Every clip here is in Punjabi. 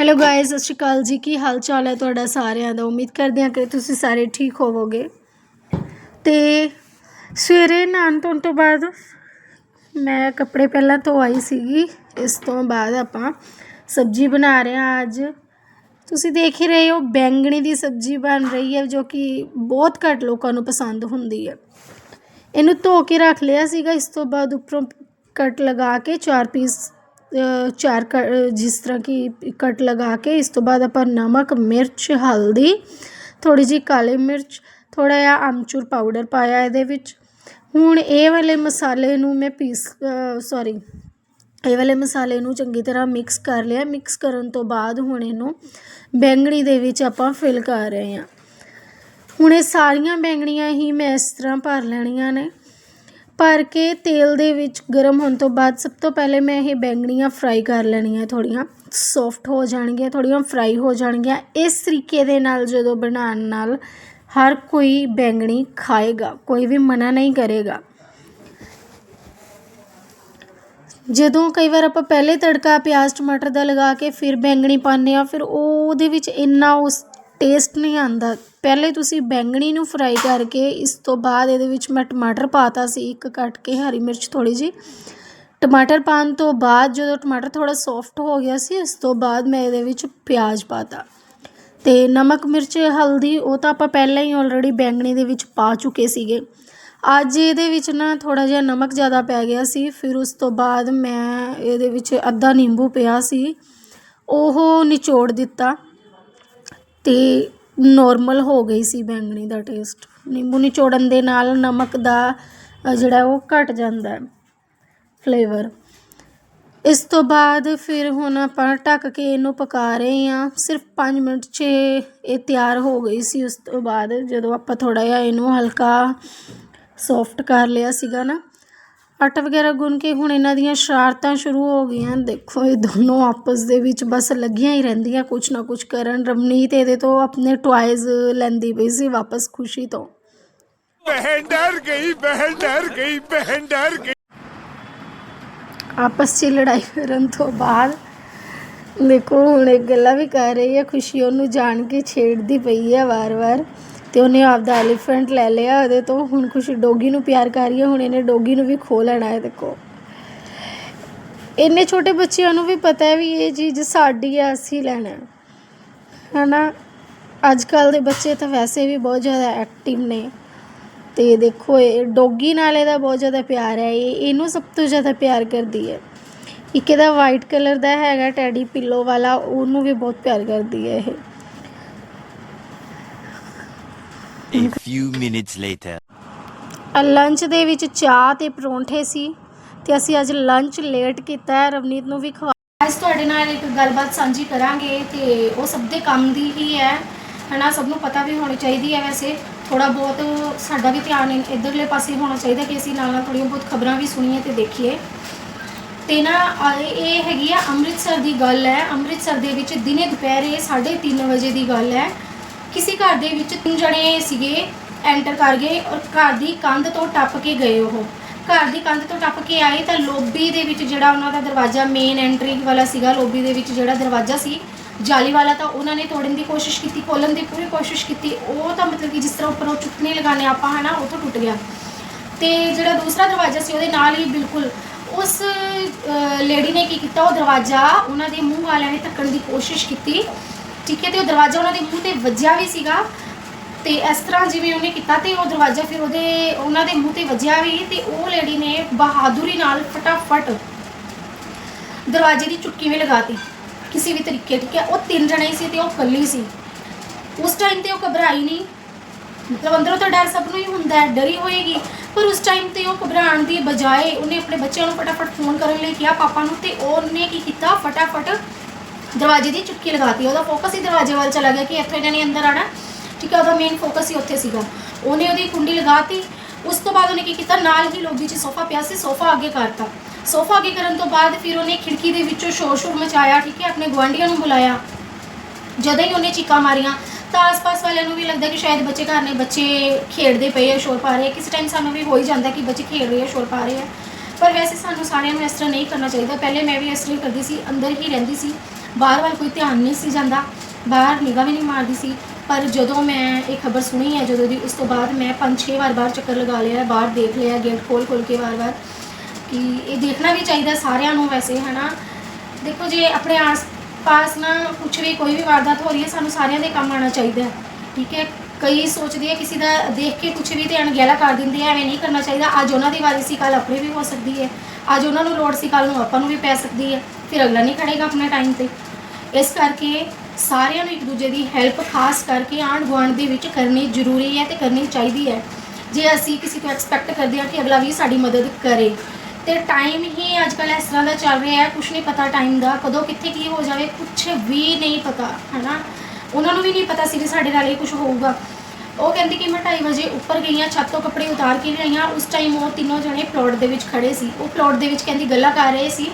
ਹੈਲੋ ਗਾਇਸ ਸਤਿ ਸ਼੍ਰੀ ਅਕਾਲ ਜੀ। ਕੀ ਹਾਲ ਚਾਲ ਹੈ ਤੁਹਾਡਾ ਸਾਰਿਆਂ ਦਾ? ਉਮੀਦ ਕਰਦੇ ਹਾਂ ਕਿ ਤੁਸੀਂ ਸਾਰੇ ਠੀਕ ਹੋਵੋਗੇ। ਤੇ ਸਵੇਰੇ ਨਹਾਉਣ ਧੋਣ ਤੋਂ ਬਾਅਦ ਮੈਂ ਕੱਪੜੇ ਪਹਿਲਾਂ ਧੋ ਆਈ ਸੀਗੀ। ਇਸ ਤੋਂ ਬਾਅਦ ਆਪਾਂ ਸਬਜ਼ੀ ਬਣਾ ਰਹੇ ਹਾਂ ਅੱਜ। ਤੁਸੀਂ ਦੇਖ ਹੀ ਰਹੇ ਹੋ, ਬੈਂਗਣੀ ਦੀ ਸਬਜ਼ੀ ਬਣ ਰਹੀ ਹੈ, ਜੋ ਕਿ ਬਹੁਤ ਘੱਟ ਲੋਕਾਂ ਨੂੰ ਪਸੰਦ ਹੁੰਦੀ ਹੈ। ਇਹਨੂੰ ਧੋ ਕੇ ਰੱਖ ਲਿਆ ਸੀਗਾ। ਇਸ ਤੋਂ ਬਾਅਦ ਉੱਪਰੋਂ ਕੱਟ ਲਗਾ ਕੇ ਚਾਰ ਪੀਸ ਚਾਰ ਕ- ਜਿਸ ਤਰ੍ਹਾਂ ਕਿ ਕੱਟ ਲਗਾ ਕੇ, ਇਸ ਤੋਂ ਬਾਅਦ ਆਪਾਂ ਨਮਕ, ਮਿਰਚ, ਹਲਦੀ ਥੋੜੀ ਜਿਹੀ ਕਾਲੀ ਮਿਰਚ ਥੋੜਾ ਜਿਹਾ ਆਮਚੂਰ ਪਾਊਡਰ ਪਾਇਆ ਇਹਦੇ ਵਿੱਚ। ਹੁਣ ਇਹ ਵਾਲੇ ਮਸਾਲੇ ਨੂੰ ਮੈਂ ਪੀਸ ਸੌਰੀ ਇਹ ਵਾਲੇ ਮਸਾਲੇ ਨੂੰ ਚੰਗੀ ਤਰ੍ਹਾਂ ਮਿਕਸ ਕਰ ਲਿਆ। ਮਿਕਸ ਕਰਨ ਤੋਂ ਬਾਅਦ ਹੁਣ ਇਹਨੂੰ ਬੈਂਗਣੀ ਦੇ ਵਿੱਚ ਆਪਾਂ ਫਿਲ ਕਰ ਰਹੇ ਹਾਂ। ਹੁਣ ਇਹ ਸਾਰੀਆਂ ਬੈਂਗਣੀਆਂ ਹੀ ਮੈਂ ਇਸ ਤਰ੍ਹਾਂ ਭਰ ਲੈਣੀਆਂ ਨੇ। ਭਰ ਕੇ ਤੇਲ ਦੇ ਵਿੱਚ ਗਰਮ ਹੋਣ ਤੋਂ ਬਾਅਦ ਸਭ ਤੋਂ ਪਹਿਲੇ ਮੈਂ ਇਹ ਬੈਂਗਣੀਆਂ ਫਰਾਈ ਕਰ ਲੈਣੀਆਂ ਥੋੜ੍ਹੀਆਂ। ਸੌਫਟ ਹੋ ਜਾਣਗੀਆਂ, ਥੋੜ੍ਹੀਆਂ ਫਰਾਈ ਹੋ ਜਾਣਗੀਆਂ। ਇਸ ਤਰੀਕੇ ਦੇ ਨਾਲ ਜਦੋਂ ਬਣਾਉਣ ਨਾਲ ਹਰ ਕੋਈ ਬੈਂਗਣੀ ਖਾਏਗਾ, ਕੋਈ ਵੀ ਮਨਾ ਨਹੀਂ ਕਰੇਗਾ। ਜਦੋਂ ਕਈ ਵਾਰ ਆਪਾਂ ਪਹਿਲੇ ਤੜਕਾ ਪਿਆਜ਼, ਟਮਾਟਰ ਦਾ ਲਗਾ ਕੇ ਫਿਰ ਬੈਂਗਣੀ ਪਾਉਂਦੇ ਆ ਫਿਰ ਉਹਦੇ ਵਿੱਚ ਇੰਨਾ ਉਸ ਟੇਸਟ ਨਹੀਂ ਆਉਂਦਾ। ਪਹਿਲੇ ਤੁਸੀਂ ਬੈਂਗਣੀ ਨੂੰ ਫਰਾਈ ਕਰਕੇ ਇਸ ਤੋਂ ਬਾਅਦ ਇਹਦੇ ਵਿੱਚ ਮੈਂ ਟਮਾਟਰ ਪਾਤਾ ਸੀ, ਇੱਕ ਕੱਟ ਕੇ ਹਰੀ ਮਿਰਚ ਥੋੜੀ ਜੀ ਟਮਾਟਰ ਪਾਉਣ ਤੋਂ ਬਾਅਦ ਜਦੋਂ ਟਮਾਟਰ ਥੋੜਾ ਸੌਫਟ ਹੋ ਗਿਆ ਸੀ, ਇਸ ਤੋਂ ਬਾਅਦ ਮੈਂ ਇਹਦੇ ਵਿੱਚ ਪਿਆਜ਼ ਪਾਤਾ। ਤੇ ਨਮਕ, ਮਿਰਚ, ਹਲਦੀ, ਉਹ ਤਾਂ ਆਪਾਂ ਪਹਿਲਾਂ ਹੀ ਆਲਰੇਡੀ ਬੈਂਗਣੀ ਦੇ ਵਿੱਚ ਪਾ ਚੁੱਕੇ ਸੀਗੇ। ਅੱਜ ਇਹਦੇ ਵਿੱਚ ਨਾ ਥੋੜਾ ਜਿਹਾ ਨਮਕ ਜ਼ਿਆਦਾ ਪੈ ਗਿਆ ਸੀ, ਫਿਰ ਉਸ ਤੋਂ ਬਾਅਦ ਮੈਂ ਇਹਦੇ ਵਿੱਚ ਅੱਧਾ ਨਿੰਬੂ ਪਿਆ ਸੀ, ਉਹ ਨਿਚੋੜ ਦਿੱਤਾ। ਅਤੇ ਨੋਰਮਲ ਹੋ ਗਈ ਸੀ ਬੈਂਗਣੀ ਦਾ ਟੇਸਟ ਨਿੰਬੂ ਨਿਚੋੜਨ ਦੇ ਨਾਲ ਨਮਕ ਦਾ ਜਿਹੜਾ ਉਹ ਘੱਟ ਜਾਂਦਾ ਫਲੇਵਰ ਇਸ ਤੋਂ ਬਾਅਦ ਫਿਰ ਹੁਣ ਆਪਾਂ ਢੱਕ ਕੇ ਇਹਨੂੰ ਪਕਾ ਰਹੇ ਹਾਂ। ਸਿਰਫ 5 ਮਿੰਟ 'ਚ ਇਹ ਤਿਆਰ ਹੋ ਗਈ ਸੀ ਉਸ ਤੋਂ ਬਾਅਦ ਜਦੋਂ ਆਪਾਂ ਥੋੜ੍ਹਾ ਜਿਹਾ ਇਹਨੂੰ ਹਲਕਾ ਸੌਫਟ ਕਰ ਲਿਆ ਸੀਗਾ ਨਾ। ਆਟਾ ਵਗੈਰਾ ਗੁੰਨ ਕੇ ਹੁਣ ਇਹਨਾਂ ਦੀਆਂ ਸ਼ਰਾਰਤਾਂ ਸ਼ੁਰੂ ਹੋ ਗਈਆਂ। ਦੇਖੋ ਇਹ ਦੋਨੋਂ ਆਪਸ ਦੇ ਵਿੱਚ ਬਸ ਲੱਗੀਆਂ ਹੀ ਰਹਿੰਦੀਆਂ ਕੁਛ ਨਾ ਕੁਛ ਕਰਨ। ਰਮਨੀਤ ਇਹਦੇ ਤੋਂ ਆਪਣੇ ਟੁਆਇਜ਼ ਲੈਂਦੀ ਪਈ ਸੀ ਵਾਪਸ ਖੁਸ਼ੀ ਤੋਂ। ਬਹਿਨ ਡਰ ਗਈ ਬਹਿਨ ਡਰ ਗਈ ਬਹਿਨ ਡਰ ਗਈ। ਆਪਸ 'ਚ ਲੜਾਈ ਕਰਨ ਤੋਂ ਬਾਅਦ ਦੇਖੋ ਹੁਣ ਇਹ ਗੱਲਾਂ ਵੀ ਕਰ ਰਹੀ ਹੈ। ਖੁਸ਼ੀ ਉਹਨੂੰ ਜਾਣ ਕੇ ਛੇੜਦੀ ਪਈ ਹੈ ਵਾਰ-ਵਾਰ। ਤੇ ਉਹਨੇ ਆਪਦਾ ਐਲੀਫੈਂਟ ਲੈ ਲਿਆ ਉਹਦੇ ਤੋਂ। ਹੁਣ ਖੁਸ਼ੀ ਡੋਗੀ ਨੂੰ ਪਿਆਰ ਕਰ ਰਹੀ ਹੈ, ਹੁਣ ਇਹਨੇ ਡੋਗੀ ਨੂੰ ਵੀ ਖੋ ਲੈਣਾ ਹੈ, ਦੇਖੋ। ਇੰਨੇ ਛੋਟੇ ਬੱਚਿਆਂ ਨੂੰ ਵੀ ਪਤਾ ਹੈ ਵੀ ਇਹ ਚੀਜ਼ ਸਾਡੀ ਹੈ, ਅਸੀਂ ਲੈਣਾ ਹੈ। ਹਨਾ? ਅੱਜ ਕੱਲ ਦੇ ਬੱਚੇ ਤਾਂ ਵੈਸੇ ਵੀ ਬਹੁਤ ਜ਼ਿਆਦਾ ਐਕਟਿਵ ਨੇ। ਤੇ ਦੇਖੋ, ਇਹ ਡੋਗੀ ਨਾਲ ਇਹਦਾ ਬਹੁਤ ਜ਼ਿਆਦਾ ਪਿਆਰ ਹੈ, ਇਹ ਇਹਨੂੰ ਸਭ ਤੋਂ ਜ਼ਿਆਦਾ ਪਿਆਰ ਕਰਦੀ ਹੈ। ਇੱਕ ਇਹਦਾ ਵਾਈਟ ਕਲਰ ਦਾ ਹੈਗਾ ਟੈਡੀ ਪਿੱਲੋ ਵਾਲਾ, ਉਹਨੂੰ ਵੀ ਬਹੁਤ ਪਿਆਰ ਕਰਦੀ ਹੈ ਇਹ। A few minutes later. Lunch ਦੇ ਵਿੱਚ ਚਾਹ ਤੇ ਪਰੌਂਠੇ ਸੀ ਤੇ ਅਸੀਂ ਅੱਜ ਲੰਚ ਲੇਟ ਕੀਤਾ ਹੈ। ਰਵਨੀਤ ਨੂੰ ਵੀ ਖਵਾ ਅੱਜ ਤੁਹਾਡੇ ਨਾਲ ਇੱਕ ਗੱਲਬਾਤ ਸਾਂਝੀ ਕਰਾਂਗੇ ਤੇ ਉਹ ਸਭ ਦੇ ਕੰਮ ਦੀ ਹੀ ਹੈ। ਹਨਾ ਸਭ ਨੂੰ ਪਤਾ ਵੀ ਹੋਣੀ ਚਾਹੀਦੀ ਹੈ ਵੈਸੇ। ਥੋੜਾ ਬਹੁਤ ਸਾਡਾ ਵੀ ਧਿਆਨ ਇੱਧਰਲੇ ਪਾਸੇ ਹੋਣਾ ਚਾਹੀਦਾ ਕਿ ਅਸੀਂ ਨਾਲ ਨਾਲ ਥੋੜ੍ਹੀਆਂ ਬਹੁਤ ਖਬਰਾਂ ਵੀ ਸੁਣੀਏ ਤੇ ਦੇਖੀਏ। ਤੇ ਨਾ ਇਹ ਹੈਗੀ ਆ ਅੰਮ੍ਰਿਤਸਰ ਦੀ ਗੱਲ ਹੈ। ਅੰਮ੍ਰਿਤਸਰ ਦੇ ਵਿੱਚ ਦਿਨੇ ਦੁਪਹਿਰੇ 3:30 ਵਜੇ ਦੀ ਗੱਲ ਹੈ। ਕਿਸੇ ਘਰ ਦੇ ਵਿੱਚ ਤਿੰਨ ਜਣੇ ਸੀਗੇ ਐਂਟਰ ਕਰ ਗਏ ਔਰ ਘਰ ਦੀ ਕੰਧ ਤੋਂ ਟੱਪ ਕੇ ਗਏ ਉਹ। ਘਰ ਦੀ ਕੰਧ ਤੋਂ ਟੱਪ ਕੇ ਆਏ ਤਾਂ ਲੋਬੀ ਦੇ ਵਿੱਚ ਜਿਹੜਾ ਉਹਨਾਂ ਦਾ ਦਰਵਾਜ਼ਾ ਮੇਨ ਐਂਟਰੀ ਵਾਲਾ ਸੀਗਾ, ਲੋਬੀ ਦੇ ਵਿੱਚ ਜਿਹੜਾ ਦਰਵਾਜ਼ਾ ਸੀ, ਜਾਲੀ ਵਾਲਾ ਤਾਂ ਉਹਨਾਂ ਨੇ ਤੋੜਨ ਦੀ ਕੋਸ਼ਿਸ਼ ਕੀਤੀ ਖੋਲਣ ਦੀ ਪੂਰੀ ਕੋਸ਼ਿਸ਼ ਕੀਤੀ। ਉਹ ਤਾਂ ਮਤਲਬ ਕਿ ਜਿਸ ਤਰ੍ਹਾਂ ਉੱਪਰੋਂ ਚੁੱਕਨੇ ਲਗਾਣੇ ਆਪਾਂ, ਹਨਾ ਉਹ ਤੋਂ ਟੁੱਟ ਗਿਆ। ਤੇ ਜਿਹੜਾ ਦੂਸਰਾ ਦਰਵਾਜ਼ਾ ਸੀ ਉਹਦੇ ਨਾਲ ਹੀ ਬਿਲਕੁਲ ਉਸ ਲੇਡੀ ਨੇ ਕੀ ਕੀਤਾ, ਉਹ ਦਰਵਾਜ਼ਾ ਉਹਨਾਂ ਦੇ ਮੂੰਹ ਵਾਲਿਆਂ ਨੇ ਧੱਕਣ ਦੀ ਕੋਸ਼ਿਸ਼ ਕੀਤੀ। ਠੀਕ ਹੈ, ਤੇ ਉਹ ਦਰਵਾਜ਼ਾ ਉਹਨਾਂ ਦੇ ਮੂੰਹ ਤੇ ਵੱਜਿਆ ਵੀ ਸੀਗਾ। ਤੇ ਇਸ ਤਰ੍ਹਾਂ ਜਿਵੇਂ ਉਹਨੇ ਕੀਤਾ ਤੇ ਉਹ ਦਰਵਾਜ਼ਾ ਫਿਰ ਉਹਦੇ, ਉਹਨਾਂ ਦੇ ਮੂੰਹ ਤੇ ਵੱਜਿਆ ਵੀ ਤੇ ਉਹ ਲੇਡੀ ਨੇ ਬਹਾਦੁਰੀ ਨਾਲ ਫਟਾਫਟ ਦਰਵਾਜ਼ੇ ਦੀ ਚੁਟਕੀ ਵੀ ਲਗਾਤੀ ਕਿਸੇ ਵੀ ਤਰੀਕੇ ਠੀਕ ਹੈ, ਉਹ ਤਿੰਨ ਜਣੇ ਹੀ ਸੀ ਤੇ ਉਹ ਇਕੱਲੀ ਸੀ। ਉਸ ਟਾਈਮ ਤੇ ਉਹ ਘਬਰਾਈ ਨਹੀਂ। ਮਤਲਬ ਅੰਦਰੋਂ ਤਾਂ ਡਰ ਸਭ ਨੂੰ ਹੀ ਹੁੰਦਾ ਹੈ, ਡਰੀ ਹੋਏਗੀ। ਪਰ ਉਸ ਟਾਈਮ ਤੇ ਉਹ ਘਬਰਾਉਣ ਦੀ ਬਜਾਏ ਉਹਨੇ ਆਪਣੇ ਬੱਚਿਆਂ ਨੂੰ ਫਟਾਫਟ ਫੋਨ ਕਰਨ ਲਈ ਕਿਹਾ ਪਾਪਾ ਨੂੰ ਤੇ ਉਹਨੇ ਕੀ ਕੀਤਾ? ਫਟਾਫਟ ਦਰਵਾਜ਼ੇ ਦੀ ਚੁਟਕੀ ਲਗਾਤੀ। ਉਹਦਾ ਫੋਕਸ ਹੀ ਦਰਵਾਜ਼ੇ ਵੱਲ ਚਲਾ ਗਿਆ ਕਿ ਇੱਥੋਂ ਇਹਨਾਂ ਨੇ ਅੰਦਰ ਆਣਾ ਠੀਕ ਹੈ, ਉਹਦਾ ਮੇਨ ਫੋਕਸ ਹੀ ਉੱਥੇ ਸੀਗਾ। ਉਹਨੇ ਉਹਦੀ ਕੁੰਡੀ ਲਗਾਤੀ। ਉਸ ਤੋਂ ਬਾਅਦ ਉਹਨੇ ਕੀ ਕੀਤਾ? ਨਾਲ ਹੀ ਲੋਬੀ 'ਚ ਸੋਫਾ ਪਿਆ ਸੀ, ਸੋਫਾ ਅੱਗੇ ਕਰਤਾ। ਸੋਫਾ ਅੱਗੇ ਕਰਨ ਤੋਂ ਬਾਅਦ ਫਿਰ ਉਹਨੇ ਖਿੜਕੀ ਦੇ ਵਿੱਚੋਂ ਸ਼ੋਰ ਸ਼ੋਰ ਮਚਾਇਆ, ਠੀਕ ਹੈ, ਆਪਣੇ ਗੁਆਂਢੀਆਂ ਨੂੰ ਬੁਲਾਇਆ। ਜਦੋਂ ਹੀ ਉਹਨੇ ਚੀਕਾਂ ਮਾਰੀਆਂ, ਤਾਂ ਆਸ-ਪਾਸ ਵਾਲਿਆਂ ਨੂੰ ਵੀ ਲੱਗਦਾ ਕਿ ਸ਼ਾਇਦ ਬੱਚੇ ਘਰ ਨੇ, ਬੱਚੇ ਖੇਡਦੇ ਪਏ ਆ, ਸ਼ੋਰ ਪਾ ਰਹੇ ਆ। ਕਿਸੇ ਟਾਈਮ ਸਾਨੂੰ ਵੀ ਹੋ ਹੀ ਜਾਂਦਾ ਕਿ ਬੱਚੇ ਖੇਡ ਰਹੇ ਆ, ਸ਼ੋਰ ਪਾ ਰਹੇ ਆ। ਪਰ ਵੈਸੇ ਸਾਨੂੰ ਸਾਰਿਆਂ ਨੂੰ ਇਸ ਤਰ੍ਹਾਂ ਨਹੀਂ ਕਰਨਾ ਚਾਹੀਦਾ। ਪਹਿਲੇ ਮੈਂ ਵੀ ਇਸ ਤਰ੍ਹਾਂ ਕਰਦੀ ਸੀ, ਅੰਦਰ ਹੀ ਰਹਿੰਦੀ ਸੀ। ਬਾਹਰ ਵੱਲ ਕੋਈ ਧਿਆਨ ਨਹੀਂ ਸੀ ਜਾਂਦਾ, ਬਾਹਰ ਨਿਗਾਹ ਵੀ ਨਹੀਂ ਮਾਰਦੀ ਸੀ। ਪਰ ਜਦੋਂ ਮੈਂ ਇਹ ਖਬਰ ਸੁਣੀ ਹੈ, ਜਦੋਂ ਦੀ ਉਸ ਤੋਂ ਬਾਅਦ ਮੈਂ ਪੰਜ ਛੇ ਵਾਰ ਬਾਹਰ ਚੱਕਰ ਲਗਾ ਲਿਆ, ਬਾਹਰ ਦੇਖ ਲਿਆ, ਗੇਟ ਖੋਲ ਖੋਲ ਕੇ ਵਾਰ-ਵਾਰ ਕਿ ਇਹ ਦੇਖਣਾ ਵੀ ਚਾਹੀਦਾ ਸਾਰਿਆਂ ਨੂੰ ਵੈਸੇ, ਹਨਾ। ਦੇਖੋ ਜੇ ਆਪਣੇ ਆਸ-ਪਾਸ ਨਾ ਕੁਝ ਵੀ ਕੋਈ ਵੀ ਵਾਰਦਾਤ ਹੋ ਰਹੀ ਹੈ, ਸਾਨੂੰ ਸਾਰਿਆਂ ਦੇ ਕੰਮ ਆਉਣਾ ਚਾਹੀਦਾ ਹੈ, ਠੀਕ ਹੈ। ਕਈ ਸੋਚਦੇ ਆ ਕਿਸੇ ਦਾ ਦੇਖ ਕੇ ਕੁਝ ਵੀ ਤੇ ਅਣਗਹਿਲਾ ਕਰ ਦਿੰਦੇ ਆ, ਐਵੇਂ ਨਹੀਂ ਕਰਨਾ ਚਾਹੀਦਾ। ਅੱਜ ਉਹਨਾਂ ਦੀ ਵਾਰੀ ਸੀ ਕੱਲ ਆਪਣੀ ਵੀ ਹੋ ਸਕਦੀ ਹੈ, ਅੱਜ ਉਹਨਾਂ ਨੂੰ ਲੋੜ ਸੀ ਕੱਲ ਨੂੰ ਆਪਾਂ ਨੂੰ ਵੀ ਪੈ ਸਕਦੀ ਹੈ। ਫਿਰ ਅਗਲਾ ਨਹੀਂ ਖੜੇਗਾ ਆਪਣੇ ਟਾਈਮ ਤੇ। ਇਸ ਕਰਕੇ ਸਾਰਿਆਂ ਨੂੰ ਇੱਕ ਦੂਜੇ ਦੀ ਹੈਲਪ ਖਾਸ ਕਰਕੇ ਆਂਢ ਗੁਆਂਢ ਦੇ ਵਿੱਚ ਕਰਨੀ ਜ਼ਰੂਰੀ ਹੈ ਤੇ ਕਰਨੀ ਚਾਹੀਦੀ ਹੈ। ਜੇ ਅਸੀਂ ਕਿਸੇ ਤੋਂ ਐਕਸਪੈਕਟ ਕਰਦੇ ਹਾਂ ਕਿ ਅਗਲਾ ਵੀ ਸਾਡੀ ਮਦਦ ਕਰੇ, ਤੇ ਟਾਈਮ ਹੀ ਅੱਜ ਕੱਲ੍ਹ ਇਸ ਤਰ੍ਹਾਂ ਦਾ ਚੱਲ ਰਿਹਾ ਹੈ ਕੁਝ ਨਹੀਂ ਪਤਾ ਟਾਈਮ ਦਾ, ਕਦੋਂ ਕਿੱਥੇ ਕੀ ਹੋ ਜਾਵੇ ਕੁਝ ਵੀ ਨਹੀਂ ਪਤਾ, ਹੈਨਾ? ਉਹਨਾਂ ਨੂੰ ਵੀ ਨਹੀਂ ਪਤਾ ਸੀ ਕਿ ਸਾਡੇ ਨਾਲ ਇਹ ਕੁਝ ਹੋਊਗਾ। ਉਹ ਕਹਿੰਦੀ ਕਿ ਮੈਂ 2:30 ਵਜੇ ਉੱਪਰ ਗਈ ਹਾਂ, ਛੱਤ ਤੋਂ ਕੱਪੜੇ ਉਤਾਰ ਕੇ ਲਿਆਈ ਹਾਂ, ਉਸ ਟਾਈਮ ਉਹ ਤਿੰਨੋਂ ਜਣੇ ਪਲਾਟ ਦੇ ਵਿੱਚ ਖੜੇ ਸੀ। ਉਹ ਪਲਾਟ ਦੇ ਵਿੱਚ ਕਹਿੰਦੀ ਗੱਲਾਂ ਕਰ ਰਹੇ ਸੀ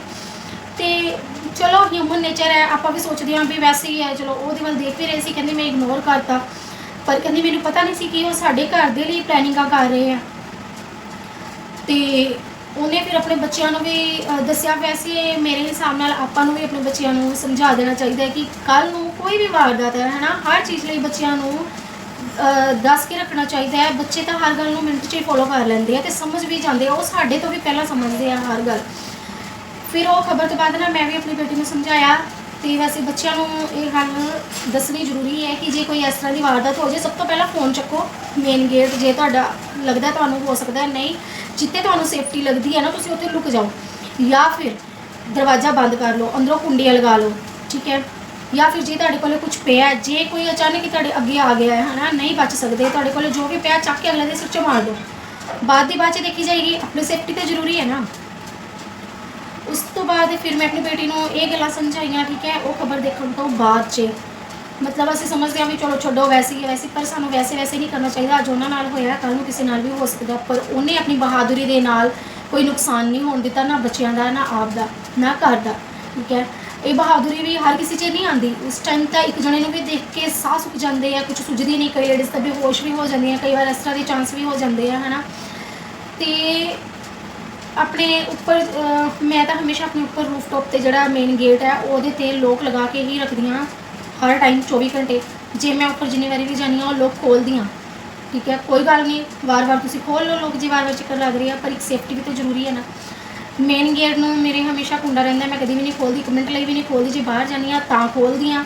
ਤੇ ਚਲੋ ਹਿਊਮਨ ਨੇਚਰ ਹੈ ਆਪਾਂ ਵੀ ਸੋਚਦੇ ਹਾਂ ਵੀ ਵੈਸੇ ਹੀ ਹੈ ਚਲੋ ਉਹਦੇ ਵੱਲ ਦੇਖ ਵੀ ਰਹੇ ਸੀ ਕਹਿੰਦੀ ਮੈਂ ਇਗਨੋਰ ਕਰਤਾ। ਪਰ ਕਹਿੰਦੀ ਮੈਨੂੰ ਪਤਾ ਨਹੀਂ ਸੀ ਕਿ ਉਹ ਸਾਡੇ ਘਰ ਦੇ ਲਈ ਪਲੈਨਿੰਗਾਂ ਕਰ ਰਹੇ ਆ। ਤੇ ਉਹਨੇ ਫਿਰ ਆਪਣੇ ਬੱਚਿਆਂ ਨੂੰ ਵੀ ਅ, ਦੱਸਿਆ ਵੈਸੇ ਮੇਰੇ ਹਿਸਾਬ ਨਾਲ ਆਪਾਂ ਨੂੰ ਵੀ ਆਪਣੇ ਬੱਚਿਆਂ ਨੂੰ ਸਮਝਾ ਦੇਣਾ ਚਾਹੀਦਾ ਹੈ ਕਿ ਕੱਲ ਨੂੰ ਕੋਈ ਵੀ ਵਾਰਦਾਤ ਹੈ ਹਨਾ ਹਰ ਚੀਜ਼ ਲਈ ਬੱਚਿਆਂ ਨੂੰ ਅ, ਦੱਸ ਕੇ ਰੱਖਣਾ ਚਾਹੀਦਾ ਹੈ। ਬੱਚੇ ਤਾਂ ਹਰ ਗੱਲ ਨੂੰ ਮਿੰਟ 'ਚ ਹੀ ਫੋਲੋ ਕਰ ਲੈਂਦੇ ਆ ਤੇ ਸਮਝ ਵੀ ਜਾਂਦੇ ਆ ਉਹ ਸਾਡੇ ਤੋਂ ਵੀ ਪਹਿਲਾਂ ਸਮਝਦੇ ਆ ਹਰ ਗੱਲ। ਫਿਰ ਉਹ ਖਬਰ ਤੋਂ ਬਾਅਦ ਨਾ ਮੈਂ ਵੀ ਆਪਣੀ ਬੇਟੀ ਨੂੰ ਸਮਝਾਇਆ ਤੇ ਵੈਸੇ ਬੱਚਿਆਂ ਨੂੰ ਇਹ ਗੱਲ ਦੱਸਣੀ ਜ਼ਰੂਰੀ ਹੈ ਕਿ ਜੇ ਕੋਈ ਇਸ ਤਰ੍ਹਾਂ ਦੀ ਵਾਰਦਾਤ ਹੋ ਜੇ ਸਭ ਤੋਂ ਪਹਿਲਾਂ ਫੋਨ ਚੱਕੋ ਮੇਨ ਗੇਟ ਜੇ ਤੁਹਾਡਾ ਲੱਗਦਾ ਤੁਹਾਨੂੰ ਹੋ ਸਕਦਾ ਹੈ, ਨਹੀਂ ਜਿੱਥੇ ਤੁਹਾਨੂੰ ਸੇਫਟੀ ਲੱਗਦੀ ਹੈ ਨਾ ਤੁਸੀਂ ਉੱਥੇ ਲੁਕ ਜਾਓ। ਜਾਂ ਫਿਰ ਦਰਵਾਜ਼ਾ ਬੰਦ ਕਰ ਲਓ ਅੰਦਰੋਂ ਕੁੰਡੀਆਂ ਲਗਾ ਲਓ ਠੀਕ ਹੈ? ਜਾਂ ਫਿਰ ਜੇ ਤੁਹਾਡੇ ਕੋਲੇ ਕੁਝ ਪਿਆ ਜੇ ਕੋਈ ਅਚਾਨਕ ਹੀ ਤੁਹਾਡੇ ਅੱਗੇ ਆ ਗਿਆ ਹੈ ਹਨਾ ਨਹੀਂ ਬਚ ਸਕਦੇ ਤੁਹਾਡੇ ਕੋਲੇ ਜੋ ਵੀ ਪਿਆ ਚੱਕ ਕੇ ਅਗਲੇ ਦੇ ਸਿਰ 'ਚ ਮਾਰ ਦਿਓ। ਬਾਅਦ ਦੀ ਬਾਅਦ 'ਚ ਦੇਖੀ ਜਾਏਗੀ ਆਪਣੀ ਸੇਫਟੀ ਤੇ ਜ਼ਰੂਰੀ ਹੈ ਨਾ। ਉਸ ਤੋਂ ਬਾਅਦ ਫਿਰ ਮੈਂ ਆਪਣੀ ਬੇਟੀ ਨੂੰ ਇਹ ਗੱਲਾਂ ਸਮਝਾਈਆਂ, ਠੀਕ ਹੈ, ਉਹ ਖਬਰ ਦੇਖਣ ਤੋਂ ਬਾਅਦ 'ਚ। ਮਤਲਬ ਅਸੀਂ ਸਮਝਦੇ ਹਾਂ ਵੀ ਚਲੋ ਛੱਡੋ ਵੈਸੇ ਹੀ ਵੈਸੇ, ਪਰ ਸਾਨੂੰ ਵੈਸੇ ਵੈਸੇ ਨਹੀਂ ਕਰਨਾ ਚਾਹੀਦਾ। ਅੱਜ ਉਹਨਾਂ ਨਾਲ ਹੋਇਆ ਕੱਲ ਨੂੰ ਕਿਸੇ ਨਾਲ ਵੀ ਹੋ ਸਕਦਾ, ਪਰ ਉਹਨੇ ਆਪਣੀ ਬਹਾਦਰੀ ਦੇ ਨਾਲ ਕੋਈ ਨੁਕਸਾਨ ਨਹੀਂ ਹੋਣ ਦਿੱਤਾ, ਨਾ ਬੱਚਿਆਂ ਦਾ, ਨਾ ਆਪ ਦਾ, ਨਾ ਘਰ ਦਾ, ਠੀਕ ਹੈ। ਇਹ ਬਹਾਦਰੀ ਵੀ ਹਰ ਕਿਸੇ 'ਚ ਨਹੀਂ ਆਉਂਦੀ। ਉਸ ਟਾਈਮ ਤਾਂ ਇੱਕ ਜਣੇ ਨੂੰ ਵੀ ਦੇਖ ਕੇ ਸਾਹ ਸੁੱਕ ਜਾਂਦੇ ਆ ਕੁਝ ਸੁਝਦੀ ਨਹੀਂ, ਕਈ ਲੇਡੀਜ਼ ਤਾਂ ਬੇਹੋਸ਼ ਵੀ ਹੋ ਜਾਂਦੀਆਂ, ਕਈ ਵਾਰ ਇਸ ਤਰ੍ਹਾਂ ਦੇ ਚਾਂਸ ਵੀ ਹੋ ਜਾਂਦੇ ਆ, ਹਨਾ। ਤੇ ਆਪਣੇ ਉੱਪਰ ਅਹ, ਮੈਂ ਤਾਂ ਹਮੇਸ਼ਾ ਆਪਣੇ ਉੱਪਰ ਰੂਫਟੌਪ ਤੇ ਜਿਹੜਾ ਮੇਨ ਗੇਟ ਹੈ ਉਹਦੇ ਤੇ ਲੋਕ ਲਗਾ ਕੇ ਹੀ ਰੱਖਦੀ ਹਾਂ ਹਰ ਟਾਈਮ 24 ਘੰਟੇ। ਜੇ ਮੈਂ ਉੱਪਰ ਜਿੰਨੀ ਵਾਰੀ ਵੀ ਜਾਂਦੀ ਹਾਂ ਉਹ ਲੋਕ ਖੋਲਦੀ ਹਾਂ ਠੀਕ ਹੈ ਕੋਈ ਗੱਲ ਨਹੀਂ ਵਾਰ-ਵਾਰ ਤੁਸੀਂ ਖੋਲ ਲਓ ਲੋਕ ਜੇ ਵਾਰ-ਵਾਰ ਚੱਕਰ ਲੱਗ ਰਹੀ ਆ ਪਰ ਇੱਕ ਸੇਫਟੀ ਵੀ ਤਾਂ ਜ਼ਰੂਰੀ ਹੈ ਨਾ। ਮੇਨ ਗੇਟ ਨੂੰ ਮੇਰੇ ਹਮੇਸ਼ਾ ਕੁੰਡਾ ਰਹਿੰਦਾ ਮੈਂ ਕਦੀ ਵੀ ਨਹੀਂ ਖੋਲਦੀ ਇੱਕ ਮਿੰਟ ਲਈ ਵੀ ਨਹੀਂ ਖੋਲਦੀ ਜੇ ਬਾਹਰ ਜਾਂਦੀ ਹਾਂ ਤਾਂ ਖੋਲਦੀ ਹਾਂ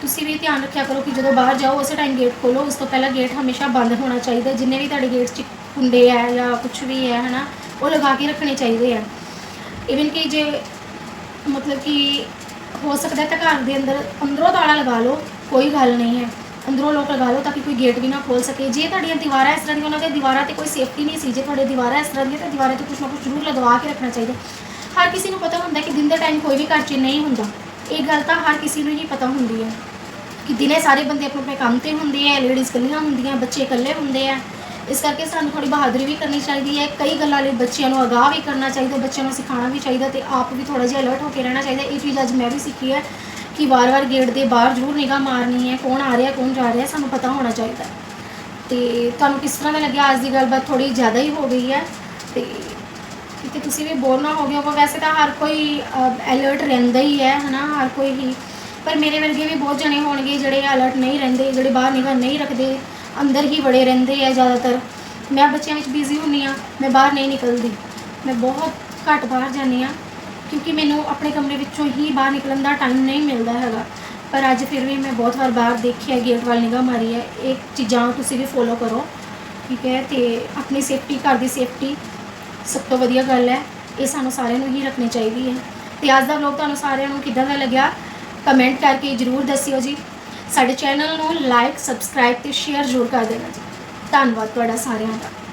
ਤੁਸੀਂ ਵੀ ਧਿਆਨ ਰੱਖਿਆ ਕਰੋ ਕਿ ਜਦੋਂ ਬਾਹਰ ਜਾਓ ਉਸੇ ਟਾਈਮ ਗੇਟ ਖੋਲੋ ਉਸ ਤੋਂ ਪਹਿਲਾਂ ਗੇਟ ਹਮੇਸ਼ਾ ਬੰਦ ਹੋਣਾ ਚਾਹੀਦਾ। ਜਿੰਨੇ ਵੀ ਤੁਹਾਡੇ ਗੇਟ 'ਚ ਕੁੰਡੇ ਹੈ ਜਾਂ ਕੁਝ ਵੀ ਹੈ ਹਨਾ ਉਹ ਲਗਾ ਕੇ ਰੱਖਣੇ ਚਾਹੀਦੇ ਆ। ਇਵਨ ਕਿ ਜੇ ਮਤਲਬ ਕਿ ਹੋ ਸਕਦਾ ਤਾਂ ਘਰ ਦੇ ਅੰਦਰ ਅੰਦਰੋਂ ਤਾਲਾ ਲਗਾ ਲਓ, ਕੋਈ ਗੱਲ ਨਹੀਂ ਹੈ। ਅੰਦਰੋਂ ਲੋਕ ਲਗਾ ਲਓ ਤਾਂ ਕਿ ਕੋਈ ਗੇਟ ਵੀ ਨਾ ਖੋਲ ਸਕੇ। ਜੇ ਤੁਹਾਡੀਆਂ ਦੀਵਾਰਾਂ ਇਸ ਤਰ੍ਹਾਂ ਦੀਆਂ, ਉਹਨਾਂ ਦੇ ਦੀਵਾਰਾਂ ਤੇ ਕੋਈ ਸੇਫਟੀ ਨਹੀਂ ਸੀ, ਜੇ ਤੁਹਾਡੇ ਦੀਵਾਰਾਂ ਇਸ ਤਰ੍ਹਾਂ ਦੀਆਂ, ਤਾਂ ਦੀਵਾਰਾਂ ਤੇ ਕੁਝ ਨਾ ਕੁਝ ਜ਼ਰੂਰ ਲਗਵਾ ਕੇ ਰੱਖਣਾ ਚਾਹੀਦਾ। ਹਰ ਕਿਸੇ ਨੂੰ ਪਤਾ ਹੁੰਦਾ ਕਿ ਦਿਨ ਦੇ ਟਾਈਮ ਕੋਈ ਵੀ ਘਰ 'ਚ ਨਹੀਂ ਹੁੰਦਾ। ਇਹ ਗੱਲ ਤਾਂ ਹਰ ਕਿਸੇ ਨੂੰ ਹੀ ਪਤਾ ਹੁੰਦੀ ਹੈ। ਕਿ ਦਿਨੇ ਸਾਰੇ ਬੰਦੇ ਆਪਣੇ ਆਪਣੇ ਕੰਮ ਤੇ ਹੁੰਦੇ ਆ ਲੇਡੀਜ਼ ਇਕੱਲੀਆਂ ਹੁੰਦੀਆਂ, ਬੱਚੇ ਇਕੱਲੇ ਹੁੰਦੇ ਆ। ਇਸ ਕਰਕੇ ਸਾਨੂੰ ਥੋੜੀ ਬਹਾਦਰੀ ਵੀ ਕਰਨੀ ਚਾਹੀਦੀ ਹੈ, ਕਈ ਗੱਲਾਂ ਲਈ ਬੱਚਿਆਂ ਨੂੰ ਅਗਾਹ ਵੀ ਕਰਨਾ ਚਾਹੀਦਾ, ਬੱਚਿਆਂ ਨੂੰ ਸਿਖਾਉਣਾ ਵੀ ਚਾਹੀਦਾ ਤੇ ਆਪ ਵੀ ਥੋੜਾ ਜਿਹਾ ਅਲਰਟ ਹੋ ਕੇ ਰਹਿਣਾ ਚਾਹੀਦਾ। ਇਹ ਚੀਜ਼ ਅੱਜ ਮੈਂ ਵੀ ਸਿੱਖੀ ਹੈ ਕਿ ਵਾਰ-ਵਾਰ ਗੇਟ ਦੇ ਬਾਹਰ ਜ਼ਰੂਰ ਨਿਗਾਹ ਮਾਰਨੀ ਹੈ, ਕੌਣ ਆ ਰਿਹਾ, ਕੌਣ ਜਾ ਰਿਹਾ, ਸਾਨੂੰ ਪਤਾ ਹੋਣਾ ਚਾਹੀਦਾ। ਤੇ ਤੁਹਾਨੂੰ ਕਿਸ ਤਰ੍ਹਾਂ ਦਾ ਲੱਗਿਆ ਅੱਜ ਦੀ ਗੱਲਬਾਤ? ਥੋੜੀ ਜ਼ਿਆਦਾ ਹੀ ਹੋ ਗਈ ਹੈ ਤੇ ਕਿਤੇ ਤੁਸੀਂ ਵੀ ਬੋਰ ਨਾ ਹੋ ਗਏ ਹੋ ਵੈਸੇ ਤਾਂ ਹਰ ਕੋਈ ਅਲਰਟ ਰਹਿੰਦਾ ਹੀ ਹੈ, ਹਨਾ, ਹਰ ਕੋਈ ਹੀ। ਪਰ ਮੇਰੇ ਵਰਗੇ ਵੀ ਬਹੁਤ ਜਣੇ ਹੋਣਗੇ ਜਿਹੜੇ ਅਲਰਟ ਨਹੀਂ ਰਹਿੰਦੇ, ਜਿਹੜੇ ਬਾਹਰ ਨਿਗਾਹ ਨਹੀਂ ਰੱਖਦੇ। ਅੰਦਰ ਹੀ ਬੜੇ ਰਹਿੰਦੇ ਆ ਜ਼ਿਆਦਾਤਰ। ਮੈਂ ਬੱਚਿਆਂ ਵਿੱਚ ਬਿਜ਼ੀ ਹੁੰਨੀ ਆ ਮੈਂ ਬਾਹਰ ਨਹੀਂ ਨਿਕਲਦੀ। ਮੈਂ ਬਹੁਤ ਘੱਟ ਬਾਹਰ ਜਾਂਦੀ ਆ ਕਿਉਂਕਿ ਮੈਨੂੰ ਆਪਣੇ ਕਮਰੇ ਵਿੱਚੋਂ ਹੀ ਬਾਹਰ ਨਿਕਲਣ ਦਾ ਟਾਈਮ ਨਹੀਂ ਮਿਲਦਾ ਹੈਗਾ। ਪਰ ਅੱਜ ਫਿਰ ਵੀ ਮੈਂ ਬਹੁਤ ਵਾਰ ਬਾਹਰ ਦੇਖਿਆ ਗੇਟ ਵੱਲ ਨਿਗਾਹ ਮਾਰੀ ਹੈ। ਇਹ ਚੀਜ਼ਾਂ ਤੁਸੀਂ ਵੀ ਫੋਲੋ ਕਰੋ, ਠੀਕ ਹੈ? ਤੇ ਆਪਣੀ ਸੇਫਟੀ ਘਰ ਦੀ ਸੇਫਟੀ ਸਭ ਤੋਂ ਵਧੀਆ ਗੱਲ ਹੈ। ਇਹ ਸਾਨੂੰ ਸਾਰਿਆਂ ਨੂੰ ਹੀ ਰੱਖਣੀ ਚਾਹੀਦੀ ਹੈ। ਤੇ ਅੱਜ ਦਾ ਵਲੌਗ ਤੁਹਾਨੂੰ ਸਾਰਿਆਂ ਨੂੰ ਕਿੱਦਾਂ ਦਾ ਲੱਗਿਆ? ਕਮੈਂਟ ਕਰਕੇ ਜਰੂਰ ਦੱਸਿਓ ਜੀ। ਸਾਡੇ ਚੈਨਲ ਨੂੰ ਲਾਈਕ, ਸਬਸਕ੍ਰਾਈਬ ਤੇ ਸ਼ੇਅਰ ਜ਼ਰੂਰ ਕਰ ਦੇਣਾ ਜੀ। ਧੰਨਵਾਦ ਤੁਹਾਡਾ ਸਾਰਿਆਂ ਦਾ।